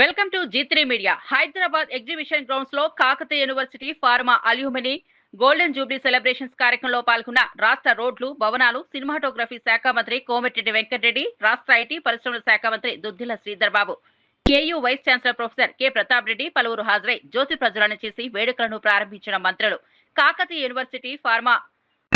Welcome to G three media. Hyderabad exhibition గ్రౌండ్స్లో Kakatiya university pharma alumni golden jubilee celebrations కార్యక్రమంలో పాల్గొన్న రాష్ట్ర రోడ్లు భవనాలు సినిమాటోగ్రఫీ శాఖ మంత్రి కోమటిరెడ్డి వెంకటరెడ్డి రాష్ట్ర ఐటీ పరిశ్రమల శాఖ మంత్రి Duddilla Sridhar Babu KU vice chancellor professor K Pratap Reddy పలువురు హాజరై జ్యోతి ప్రజ్వలన చేసి వేడుకలను ప్రారంభించిన మంత్రులు. Kakatiya university pharma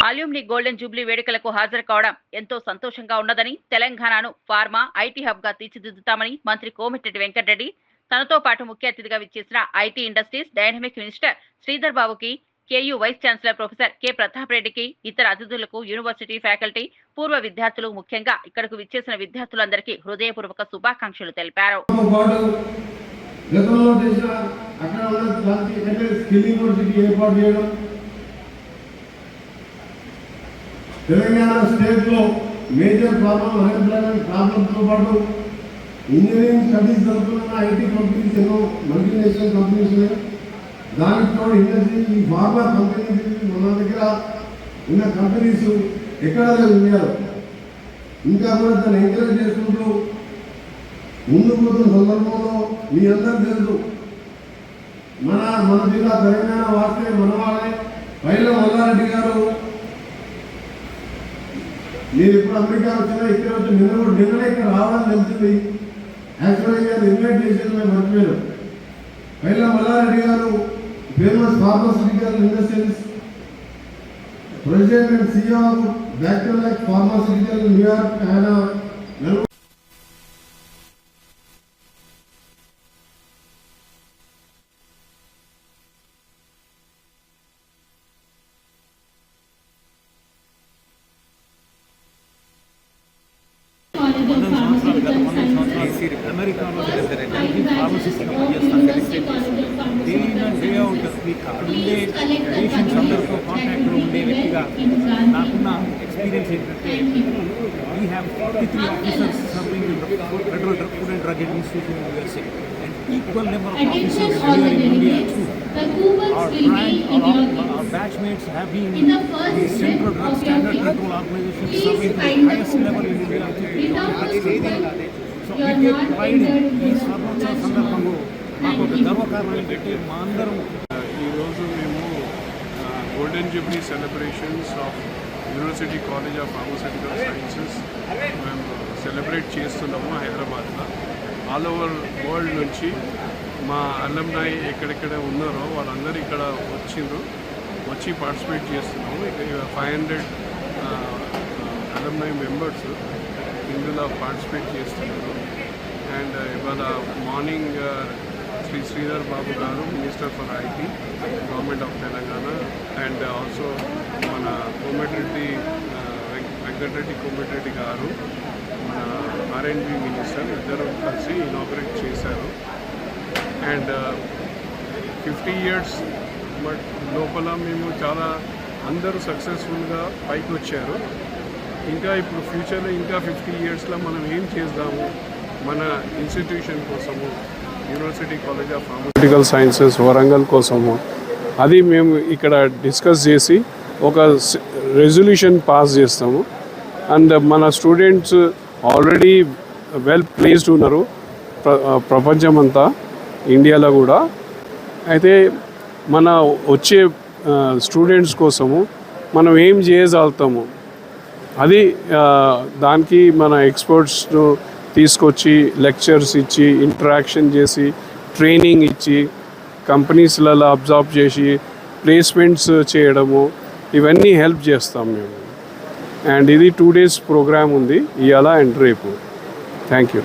alumni golden jubilee వేడుకలకు హాజరు కావడం ఎంతో సంతోషంగా ఉన్నదని తెలంగాణను ఫార్మా ఐటీ హబ్గా తీర్చిదిద్దుతామని మంత్రి కోమటిరెడ్డి వెంకటరెడ్డి తనతో పాటు ముఖ్య అతిథిగా విచ్చేసిన IT industries dynamic minister Sridhar బాబుకి KU vice chancellor professor K Pratap రెడ్డికి ఇతర అతిథులకు యూనివర్సిటీ ఫ్యాకల్టీ పూర్వ విద్యార్థులు ముఖ్యంగా ఇక్కడకు విచ్చేసిన విద్యార్థులందరికీ హృదయపూర్వక శుభాకాంక్షలు తెలిపారు. గతంలో చేసిన అక్కడ ఉన్న స్కిల్ యూనివర్సిటీ ఏర్పాటు చేయడం తెలంగాణ స్టేట్లో మేజర్ ప్రాబ్లం అన్ఎంప్లాయ్మెంట్ ప్రాబ్లంతో పాటు ఇంజనీరింగ్ స్టడీస్ జరుగుతున్న ఐటీ కంపెనీస్ ఎన్నో మల్టీనేషనల్ కంపెనీస్ ఉన్నాయి. దానికి తోడు ఇండస్ట్రీ ఈ ఫార్మా కంపెనీస్ మన దగ్గర ఉన్న కంపెనీస్ ఎక్కడ ఉన్నారు ఇంకా కూడా దాన్ని ఎంకరేజ్ చేసుకుంటూ ముందుకు పోతున్న సందర్భంలో మీ అందరూ తెలుసు మన మన జిల్లా తెలంగాణ వాస్తే మన వాళ్ళే పైల మల్లారెడ్డి గారు నేను ఇప్పుడు అమెరికా వచ్చినా ఇక్కడ వచ్చి నిన్న కూడా నిన్న ఇక్కడ రావడం తెలిసింది యాక్చువల్గా గారు ఇన్వైట్ చేసేది మేము మర్చిపోయాను పైల మల్లారెడ్డి గారు famous pharmaceutical industries president and CEO Baxter like pharmaceutical New York ఆయన Sciences, అమెరికాలో జరుగుతారండి I ఫార్మసిస్ట్ of పనిచేస్తాను University College of day in and day out Pharmaceuticals. మీకు అక్కడ ఉండే Please collect the పేషెంట్స్ అందరితో funds కాంటాక్ట్లో that ఉండే we వ్యక్తిగా in Gandhi. నాకున్న ఎక్స్పీరియన్స్ ఏంటంటే we have fifty three officers serving in federal drug food and drug administration in USA and equal number of Attention officers all the here in India delegates. To The Kubans Our will be branch, in our, your our place. batchmates have been In the first the step Central Drug of your Standard case, Control Organization please serving to the find the highest level in Kubans. India. So ఈ here. స్వర్ణోత్సవ సందర్భంలో మాకు ఒక గర్వకారణం మా అందరం ఈరోజు మేము golden jubilee celebrations of university college of pharmaceutical sciences మేము సెలబ్రేట్ చేస్తున్నాము హైదరాబాద్లో. ఆల్ ఓవర్ వరల్డ్ నుంచి మా అల్లంనాయి ఎక్కడెక్కడ ఉన్నారో వాళ్ళందరూ ఇక్కడ వచ్చిండ్రు. వచ్చి పార్టిసిపేట్ చేస్తున్నాము. ఇక ఫైవ్ హండ్రెడ్ అల్లంనాయి మెంబర్స్ ఇందులో పార్టిసిపేట్ చేస్తున్నారు. అండ్ uh, ఇవాళ మార్నింగ్ uh, శ్రీ శ్రీధర్ బాబు గారు minister for IT government of Telangana and also మన కోమటిరెడ్డి uh, వెంకటరెడ్డి కోమటిరెడ్డి గారు మన ఆర్ఎండ్బి మినిస్టర్ ఇద్దరు కలిసి ఇనాగ్రేట్ చేశారు. అండ్ ఫిఫ్టీ ఇయర్స్ బట్ లోపల మేము చాలా అందరూ సక్సెస్ఫుల్గా పైకి వచ్చారు. ఇంకా ఇప్పుడు ఫ్యూచర్లో ఇంకా ఫిఫ్టీ ఇయర్స్లో మనం ఏం చేద్దాము? మన ఇన్స్టిట్యూషన్ కోసము university college of pharmaceutical sciences Warangal కోసము. అది మేము ఇక్కడ డిస్కస్ చేసి ఒక రెజల్యూషన్ పాస్ చేస్తాము. అండ్ మన స్టూడెంట్స్ ఆల్రెడీ వెల్ ప్లేస్డ్ ఉన్నారు ప్ర ప్రపంచమంతా ఇండియాలో కూడా. అయితే మన వచ్చే స్టూడెంట్స్ కోసము మనం ఏం చేయగలుగుతాము? అది దానికి మన ఎక్స్పర్ట్స్ను తీసుకొచ్చి లెక్చర్స్ ఇచ్చి ఇంటరాక్షన్ చేసి ట్రైనింగ్ ఇచ్చి కంపెనీస్లలో అబ్జర్వ్ చేసి ప్లేస్మెంట్స్ చేయడము ఇవన్నీ హెల్ప్ చేస్తాం మేము. అండ్ ఇది టూ డేస్ ప్రోగ్రామ్ ఉంది. ఇవాళ అండ్ రేపు. Thank you.